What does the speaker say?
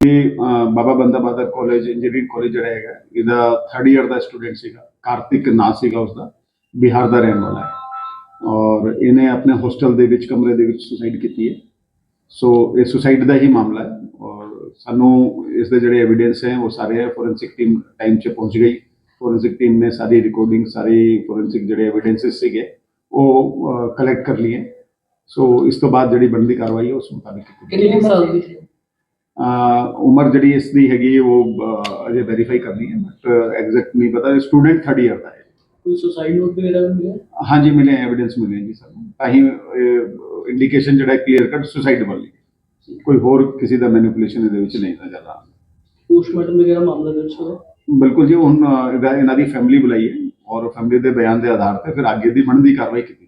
ਇਹ ਬਾਬਾ ਬੰਦਾ Bahadur college engineering college ਜਿਹੜਾ ਹੈਗਾ ਇਹਦਾ 3rd ਇਅਰ ਦਾ ਸਟੂਡੈਂਟ ਸੀਗਾ ਕਾਰਤਿਕ ਨਾਂ ਸੀਗਾ ਉਸਦਾ ਬਿਹਾਰ ਦਾ ਰਹਿਣ ਵਾਲਾ ਹੈ। ਔਰ ਇਹਨੇ ਆਪਣੇ ਹੋਸਟਲ ਦੇ ਵਿੱਚ ਕਮਰੇ ਦੇ ਵਿੱਚ ਸੁਸਾਈਡ ਕੀਤੀ ਹੈ। ਸੋ ਇਹ ਸੁਸਾਈਡ ਦਾ ਹੀ ਮਾਮਲਾ ਹੈ ਔਰ ਸਾਨੂੰ ਇਸ ਦੇ ਜਿਹੜੇ ਐਵੀਡੈਂਸ ਹੈ ਉਹ ਸਾਰੇ ਫੋਰੈਂਸਿਕ ਟੀਮ ਟਾਈਮ 'ਚ ਪਹੁੰਚ ਗਈ। ਫੋਰੈਂਸਿਕ ਟੀਮ ਨੇ ਸਾਰੀ ਰਿਕਾਰਡਿੰਗ ਸਾਰੀ ਫੋਰੈਂਸਿਕ ਜਿਹੜੇ ਐਵੀਡੈਂਸਸ ਸੀਗੇ ਉਹ ਕਲੈਕਟ ਕਰ ਲਈਏ ਸੋ ਇਸ ਤੋਂ ਬਾਅਦ ਜਿਹੜੀ ਬਣਦੀ ਕਾਰਵਾਈ ਹੈ ਉਸ ਮੁਤਾਬਿਕ ਕੀਤੀ। ਕਿੰਨੇ ਸਾਲ ਦੀ ਉਮਰ ਜਿਹੜੀ ਇਸ ਦੀ ਹੈਗੀ ਉਹ ਅਜੇ ਵੈਰੀਫਾਈ ਕਰਨੀ ਹੈ ਬਟ ਐਗਜ਼ੈਕਟ ਨਹੀਂ ਪਤਾ ਸਟੂਡੈਂਟ 3rd ਇਅਰ ਦਾ ਹੈ। ਕੋਈ ਸੁਸਾਈਡ ਨੋਟ ਵਗੈਰਾ ਮਿਲਿਆ? ਹਾਂਜੀ ਮਿਲੇ ਐਵੀਡੈਂਸ ਮਿਲੇ ਜੀ ਸਾਨੂੰ। ਤਾਂ ਹੀ ਇੰਡੀਕੇਸ਼ਨ ਜਿਹੜਾ ਕਲੀਅਰ ਕੱਟ ਸੁਸਾਈਡ ਵਾਲੀ। ਕੋਈ ਹੋਰ ਕਿਸੇ ਦਾ ਮੈਨੀਪੂਲੇਸ਼ਨ ਇਹਦੇ ਵਿੱਚ ਨਹੀਂ ਨਜ਼ਰ ਆ ਪੋਸਟਮਾਰਟਮ ਵਗੈਰਾ ਮਾਮਲਾ ਦਰਜ ਹੋਇਆ? ਬਿਲਕੁਲ ਜੀ ਹੁਣ ਇਹਨਾਂ ਦੀ ਫੈਮਿਲੀ ਬੁਲਾਈ ਹੈ ਔਰ ਫੈਮਿਲੀ ਦੇ ਬਿਆਨ ਦੇ ਆਧਾਰ ਤੇ ਫਿਰ ਅੱਗੇ ਦੀ ਬਣਦੀ ਕਾਰਵਾਈ ਕੀਤੀ